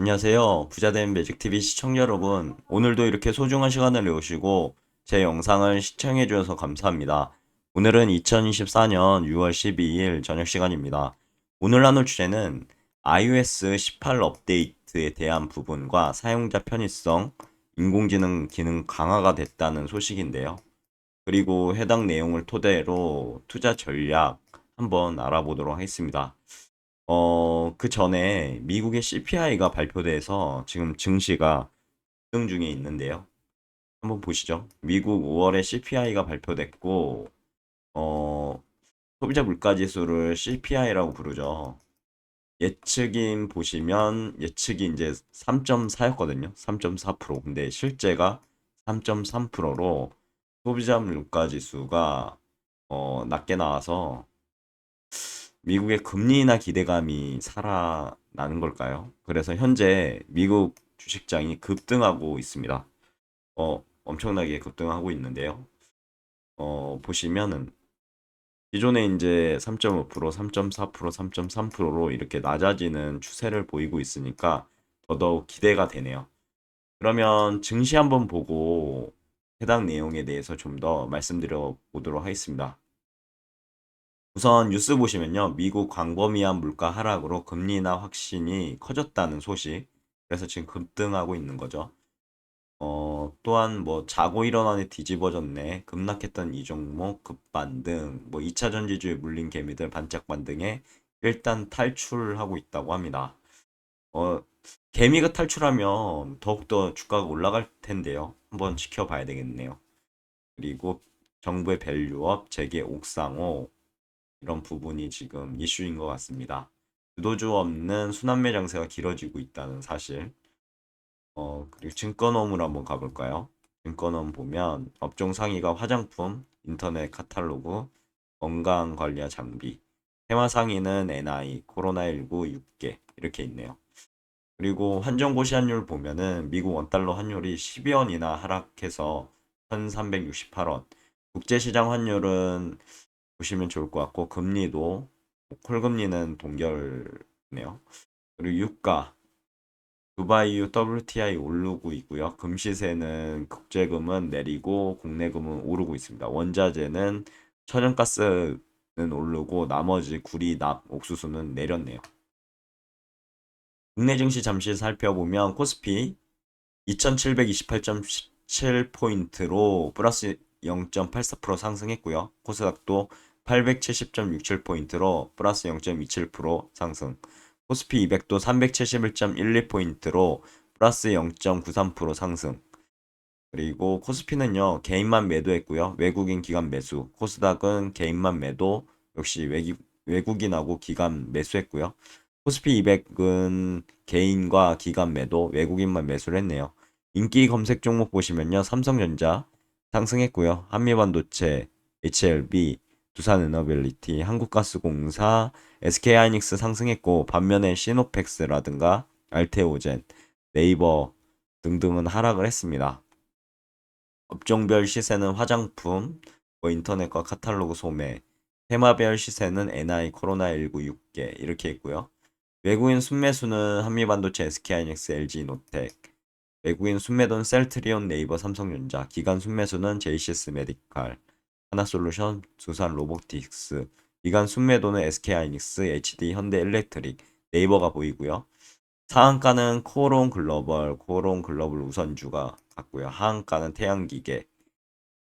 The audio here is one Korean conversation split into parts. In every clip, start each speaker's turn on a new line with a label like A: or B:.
A: 안녕하세요. 부자된 매직TV 시청자 여러분. 오늘도 이렇게 소중한 시간을 내오시고 제 영상을 시청해 주셔서 감사합니다. 오늘은 2024년 6월 12일 저녁 시간입니다. 오늘 나눌 주제는 iOS 18 업데이트에 대한 부분과 사용자 편의성, 인공지능 기능 강화가 됐다는 소식인데요. 그리고 해당 내용을 토대로 투자 전략 한번 알아보도록 하겠습니다. 어, 그 전에 미국의 CPI가 발표돼서 지금 증시가 급등 중에 있는데요. 한번 보시죠. 미국 5월에 CPI가 발표됐고, 어, 소비자 물가 지수를 CPI라고 부르죠. 예측인 보시면 예측이 이제 3.4였거든요. 3.4%. 근데 실제가 3.3%로 소비자 물가 지수가 어, 낮게 나와서 미국의 금리 인하 기대감이 살아나는 걸까요? 그래서 현재 미국 주식장이 급등하고 있습니다. 어, 엄청나게 급등하고 있는데요. 어, 보시면은 기존에 이제 3.5%, 3.4%, 3.3%로 이렇게 낮아지는 추세를 보이고 있으니까 더더욱 기대가 되네요. 그러면 증시 한번 보고 해당 내용에 대해서 좀 더 말씀드려 보도록 하겠습니다. 우선 뉴스 보시면요. 미국 광범위한 물가 하락으로 금리 인하 확신이 커졌다는 소식. 그래서 지금 급등하고 있는 거죠. 어, 또한 뭐 자고 일어나네 뒤집어졌네. 급락했던 이 종목 급반등. 뭐 2차 전지주에 물린 개미들 반짝 반등에 일단 탈출하고 있다고 합니다. 어, 개미가 탈출하면 더욱더 주가가 올라갈 텐데요. 한번 지켜봐야 되겠네요. 그리고 정부의 밸류업, 재계 옥상호, 이런 부분이 지금 이슈인 것 같습니다. 주도주 없는 순환매 장세가 길어지고 있다는 사실. 어, 그리고 증권업으로 한번 가볼까요? 증권업 보면 업종 상위가 화장품, 인터넷 카탈로그, 건강 관리와 장비, 테마 상위는 NI, 코로나19 6개 이렇게 있네요. 그리고 환전고시 환율 보면은 미국 원달러 환율이 12원이나 하락해서 1368원, 국제시장 환율은 보시면 좋을 것 같고 금리도 콜금리는 동결네요. 그리고 유가 두바이 유 WTI 오르고 있고요. 금 시세는 국제금은 내리고 국내금은 오르고 있습니다. 원자재는 천연가스는 오르고 나머지 구리, 납, 옥수수는 내렸네요. 국내 증시 잠시 살펴보면 코스피 2728.17포인트로 플러스 0.84% 상승했고요. 코스닥도 870.67포인트로 플러스 0.27% 상승. 코스피 200도 371.12포인트로 플러스 0.93% 상승. 그리고 코스피는요, 개인만 매도했고요. 외국인 기관 매수. 코스닥은 개인만 매도, 역시 외기, 외국인하고 기관 매수했고요. 코스피 200은 개인과 기관 매도, 외국인만 매수를 했네요. 인기 검색 종목 보시면요. 삼성전자 상승했고요. 한미반도체, HLB, 두산에너빌리티, 한국가스공사, SK하이닉스 상승했고 반면에 시노펙스라든가 알테오젠, 네이버 등등은 하락을 했습니다. 업종별 시세는 화장품, 뭐 인터넷과 카탈로그 소매, 테마별 시세는 NI, 코로나19 6개 이렇게 있고요. 외국인 순매수는 한미반도체, SK하이닉스, LG노텍, 외국인 순매도는 셀트리온, 네이버, 삼성전자, 기간 순매수는 JCS 메디칼, 하나솔루션, 두산 로보틱스, 기간 순매도는 SK하이닉스, HD, 현대일렉트릭, 네이버가 보이고요. 상한가는 코론 글로벌, 코론 글로벌 우선주가 같고요. 하한가는 태양기계,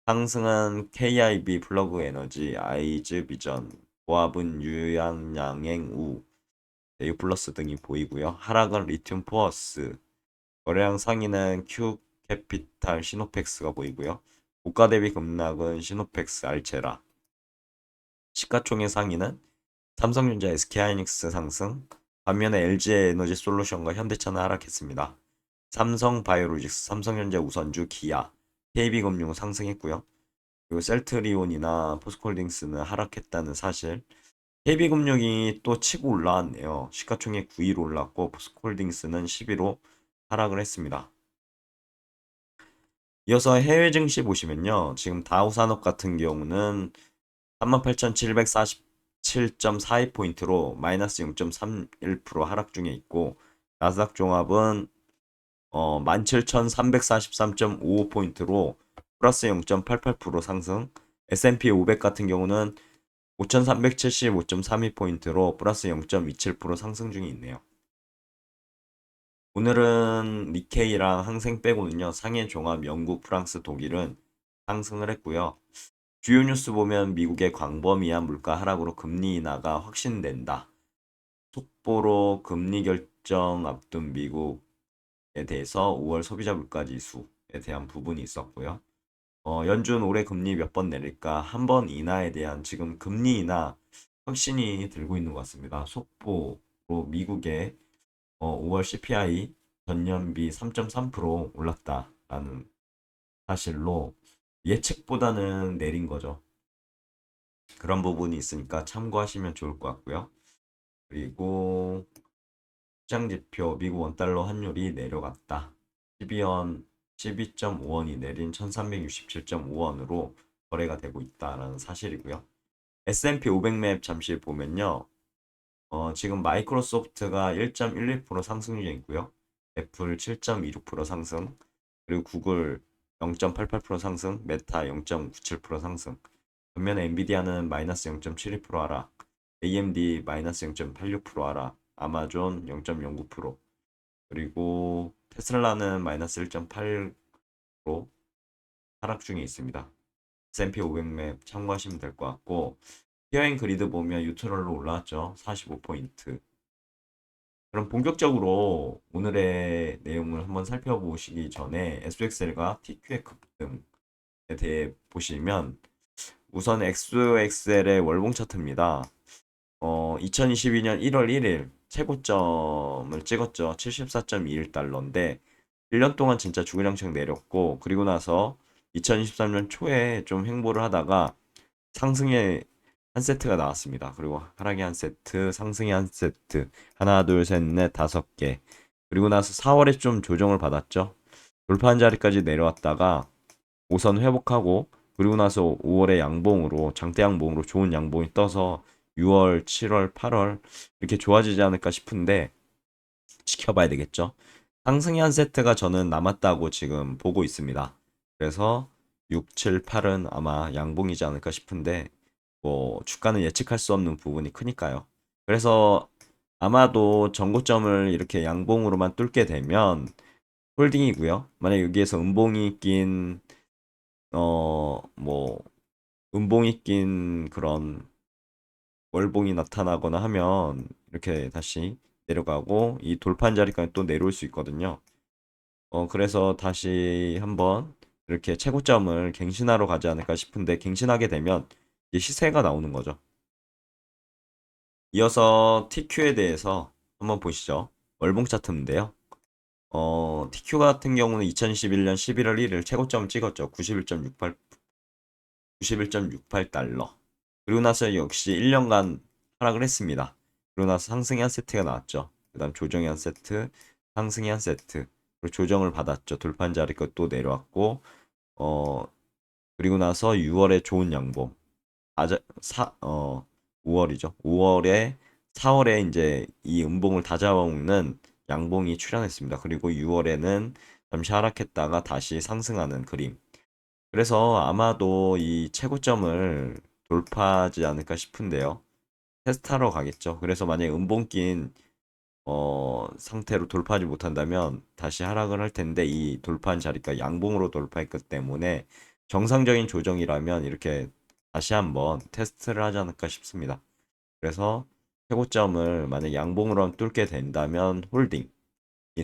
A: 상승은 KIB 플러그 에너지, 아이즈 비전, 보합은 유양양행 우, 네유 플러스 등이 보이고요. 하락은 리튬 포어스, 거래량 상위는 큐 캐피탈 시노펙스가 보이고요. 고가 대비 급락은 시노펙스 알체라. 시가총액 상위는 삼성전자 SK하이닉스 상승, 반면에 LG 에너지 솔루션과 현대차는 하락했습니다. 삼성 바이오로직스, 삼성전자 우선주, 기아, KB금융 상승했고요. 그리고 셀트리온이나 포스콜딩스는 하락했다는 사실. KB금융이 또 치고 올라왔네요. 시가총액 9위로 올랐고 포스콜딩스는 11로 하락을 했습니다. 이어서 해외 증시 보시면요. 지금 다우 산업 같은 경우는 38,747.42포인트로 마이너스 0.31% 하락 중에 있고 나스닥 종합은 어, 17,343.55포인트로 플러스 0.88% 상승. S&P 500 같은 경우는 5,375.32포인트로 플러스 0.27% 상승 중에 있네요. 오늘은 니케이랑 항생 빼고는요. 상해 종합 영국, 프랑스, 독일은 상승을 했고요. 주요 뉴스 보면 미국의 광범위한 물가 하락으로 금리 인하가 확신된다. 속보로 금리 결정 앞둔 미국에 대해서 5월 소비자 물가 지수에 대한 부분이 있었고요. 어, 연준 올해 금리 몇 번 내릴까? 한 번 인하에 대한 지금 금리 인하 확신이 들고 있는 것 같습니다. 속보로 미국의 어, 5월 CPI 전년비 3.3% 올랐다라는 사실로 예측보다는 내린 거죠. 그런 부분이 있으니까 참고하시면 좋을 것 같고요. 그리고 시장 지표 미국 원달러 환율이 내려갔다. 12원 12.5원이 내린 1367.5원으로 거래가 되고 있다라는 사실이고요. S&P 500맵 잠시 보면요. 어, 지금 마이크로소프트가 1.11% 상승 중에 있고요. 애플 7.26% 상승, 그리고 구글 0.88% 상승, 메타 0.97% 상승. 반면에 엔비디아는 마이너스 0.72% 하락, AMD 마이너스 0.86% 하락, 아마존 0.09%, 그리고 테슬라는 마이너스 1.8% 하락 중에 있습니다. S&P 500맵 참고하시면 될 것 같고 히어앤 그리드 보면 유트럴로 올라왔죠. 45포인트. 그럼 본격적으로 오늘의 내용을 한번 살펴보시기 전에 SXL과 TQ의 급등에 대해 보시면 우선 XOXL의 월봉 차트입니다. 어, 2022년 1월 1일 최고점을 찍었죠. 74.21달러인데 1년 동안 진짜 주구장창 내렸고 그리고 나서 2023년 초에 좀 횡보를 하다가 상승의 한 세트가 나왔습니다. 그리고 하락의 한 세트, 상승의 한 세트, 하나, 둘, 셋, 넷, 다섯 개. 그리고 나서 4월에 좀 조정을 받았죠. 돌파한 자리까지 내려왔다가 우선 회복하고 그리고 나서 5월에 양봉으로 장대 양봉으로 좋은 양봉이 떠서 6월, 7월, 8월 이렇게 좋아지지 않을까 싶은데 지켜봐야 되겠죠. 상승의 한 세트가 저는 남았다고 지금 보고 있습니다. 그래서 6, 7, 8은 아마 양봉이지 않을까 싶은데 뭐 주가는 예측할 수 없는 부분이 크니까요. 그래서 아마도 전고점을 이렇게 양봉으로만 뚫게 되면 홀딩이고요. 만약 여기에서 음봉이 낀 어 뭐 음봉이 낀 그런 월봉이 나타나거나 하면 이렇게 다시 내려가고 이 돌판 자리까지 또 내려올 수 있거든요. 어 그래서 다시 한번 이렇게 최고점을 갱신하러 가지 않을까 싶은데 갱신하게 되면 시세가 나오는 거죠. 이어서 TQ에 대해서 한번 보시죠. 월봉 차트인데요. 어, TQ 같은 경우는 2021년 11월 1일 최고점을 찍었죠. 91.68 91.68달러. 그리고 나서 역시 1년간 하락을 했습니다. 그리고 나서 상승의 한 세트가 나왔죠. 그 다음 조정의 한 세트, 상승의 한 세트. 그리고 조정을 받았죠. 돌판 자리가 또 내려왔고 어 그리고 나서 6월에 좋은 양봉. 아자 사어 5월이죠. 5월에 4월에 이제 이 음봉을 다 잡아먹는 양봉이 출현했습니다. 그리고 6월에는 잠시 하락했다가 다시 상승하는 그림. 그래서 아마도 이 최고점을 돌파하지 않을까 싶은데요. 테스트하러 가겠죠. 그래서 만약에 음봉 낀 어, 상태로 돌파하지 못한다면 다시 하락을 할 텐데 이 돌파한 자리가 양봉으로 돌파했기 때문에 정상적인 조정이라면 이렇게 다시 한번 테스트를 하지 않을까 싶습니다. 그래서 최고점을 만약 양봉으로 뚫게 된다면 홀딩이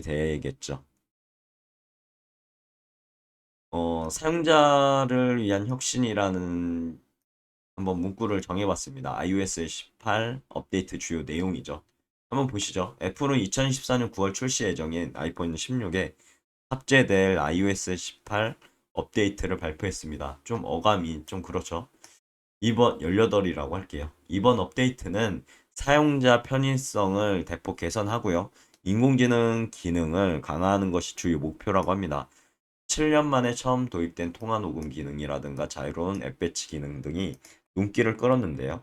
A: 되겠죠. 어, 사용자를 위한 혁신이라는 한번 문구를 정해봤습니다. iOS 18 업데이트 주요 내용이죠. 한번 보시죠. 애플은 2024년 9월 출시 예정인 아이폰 16에 탑재될 iOS 18 업데이트를 발표했습니다. 좀 어감이 좀 그렇죠. 이번 18이라고 할게요. 이번 업데이트는 사용자 편의성을 대폭 개선하고요. 인공지능 기능을 강화하는 것이 주요 목표라고 합니다. 7년 만에 처음 도입된 통화 녹음 기능이라든가 자유로운 앱 배치 기능 등이 눈길을 끌었는데요.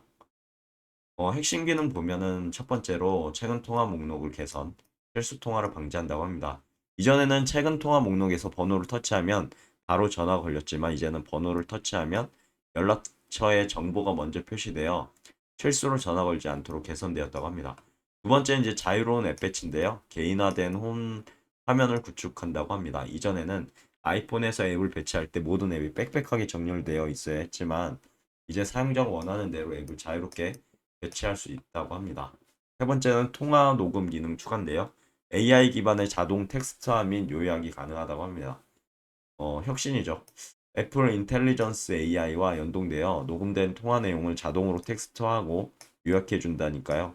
A: 어, 핵심 기능 보면은 첫 번째로 최근 통화 목록을 개선, 실수 통화를 방지한다고 합니다. 이전에는 최근 통화 목록에서 번호를 터치하면 바로 전화가 걸렸지만 이제는 번호를 터치하면 연락 처에 정보가 먼저 표시되어 실수로 전화 걸지 않도록 개선되었다고 합니다. 두 번째는 이제 자유로운 앱 배치인데요. 개인화된 홈 화면을 구축한다고 합니다. 이전에는 아이폰에서 앱을 배치할 때 모든 앱이 빽빽하게 정렬되어 있어야 했지만 이제 사용자가 원하는 대로 앱을 자유롭게 배치할 수 있다고 합니다. 세 번째는 통화 녹음 기능 추가인데요. AI 기반의 자동 텍스트화 및 요약이 가능하다고 합니다. 어, 혁신이죠. 애플 인텔리전스 AI와 연동되어 녹음된 통화 내용을 자동으로 텍스트화하고 요약해 준다니까요.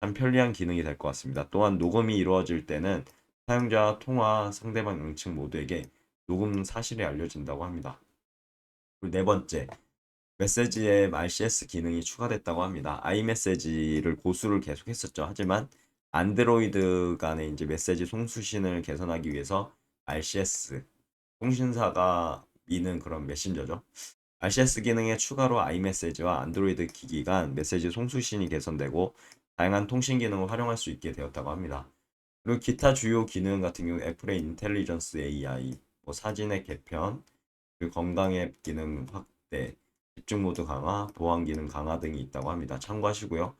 A: 참 편리한 기능이 될 것 같습니다. 또한 녹음이 이루어질 때는 사용자, 통화, 상대방 양측 모두에게 녹음 사실이 알려진다고 합니다. 그리고 네 번째, 메시지에 RCS 기능이 추가됐다고 합니다. i메시지를 고수를 계속했었죠. 하지만 안드로이드 간의 이제 메시지 송수신을 개선하기 위해서 RCS 통신사가 미는 그런 메신저죠. RCS 기능의 추가로 i메시지와 안드로이드 기기 간 메시지 송수신이 개선되고 다양한 통신 기능을 활용할 수 있게 되었다고 합니다. 그리고 기타 주요 기능 같은 경우 애플의 인텔리전스 AI, 뭐 사진의 개편, 그리고 건강 앱 기능 확대, 집중 모드 강화, 보안 기능 강화 등이 있다고 합니다. 참고하시고요.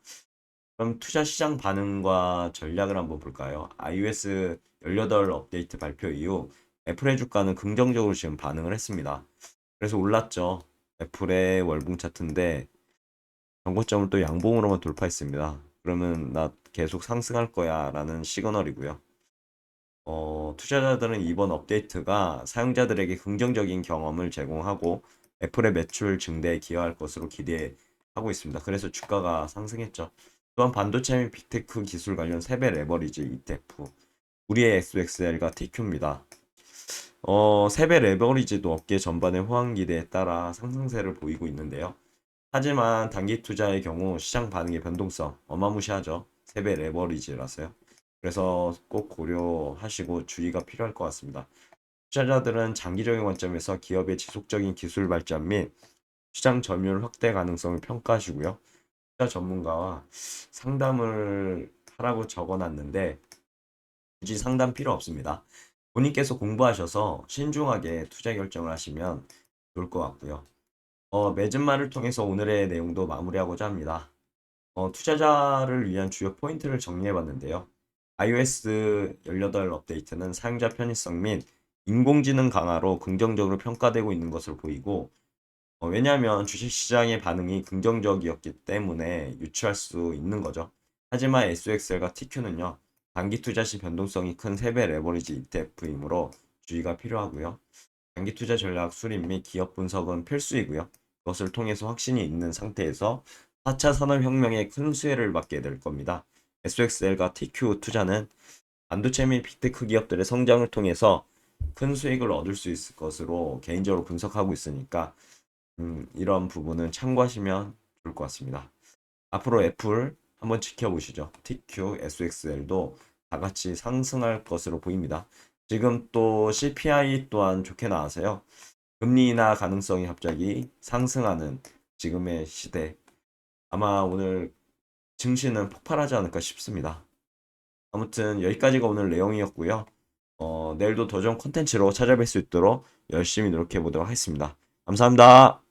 A: 그럼 투자 시장 반응과 전략을 한번 볼까요? iOS 18 업데이트 발표 이후 애플의 주가는 긍정적으로 지금 반응을 했습니다. 그래서 올랐죠. 애플의 월봉 차트인데 정고점을 또 양봉으로만 돌파했습니다. 그러면 나 계속 상승할 거야 라는 시그널이고요. 어, 투자자들은 이번 업데이트가 사용자들에게 긍정적인 경험을 제공하고 애플의 매출 증대에 기여할 것으로 기대하고 있습니다. 그래서 주가가 상승했죠. 또한 반도체 및 빅테크 기술 관련 세배 레버리지 ETF, 우리의 XXL과 TQ입니다. 어, 세배 레버리지도 업계 전반의 호황 기대에 따라 상승세를 보이고 있는데요. 하지만 단기 투자의 경우 시장 반응의 변동성 어마무시하죠. 세배 레버리지라서요. 그래서 꼭 고려하시고 주의가 필요할 것 같습니다. 투자자들은 장기적인 관점에서 기업의 지속적인 기술 발전 및 시장 점유율 확대 가능성을 평가하시고요. 투자 전문가와 상담을 하라고 적어놨는데 굳이 상담 필요 없습니다. 본인께서 공부하셔서 신중하게 투자 결정을 하시면 좋을 것 같고요. 어, 맺은말을 통해서 오늘의 내용도 마무리하고자 합니다. 어, 투자자를 위한 주요 포인트를 정리해 봤는데요. iOS 18 업데이트는 사용자 편의성 및 인공지능 강화로 긍정적으로 평가되고 있는 것으로 보이고, 어, 왜냐하면 주식시장의 반응이 긍정적이었기 때문에 유추할 수 있는 거죠. 하지만 SOXL과 TQ는요, 단기 투자 시 변동성이 큰 세배 레버리지 ETF이므로 주의가 필요하고요. 장기 투자 전략 수립 및 기업 분석은 필수이고요. 그것을 통해서 확신이 있는 상태에서 4차 산업혁명의 큰 수혜를 받게 될 겁니다. SOXL과 TQ 투자는 반도체 및 빅테크 기업들의 성장을 통해서 큰 수익을 얻을 수 있을 것으로 개인적으로 분석하고 있으니까 음, 이런 부분은 참고하시면 좋을 것 같습니다. 앞으로 애플 한번 지켜보시죠. TQ, SXL도 다 같이 상승할 것으로 보입니다. 지금 또 CPI 또한 좋게 나와서요. 금리 인하 가능성이 갑자기 상승하는 지금의 시대. 아마 오늘 증시는 폭발하지 않을까 싶습니다. 아무튼 여기까지가 오늘 내용이었고요. 어, 내일도 더 좋은 컨텐츠로 찾아뵐 수 있도록 열심히 노력해 보도록 하겠습니다. 감사합니다.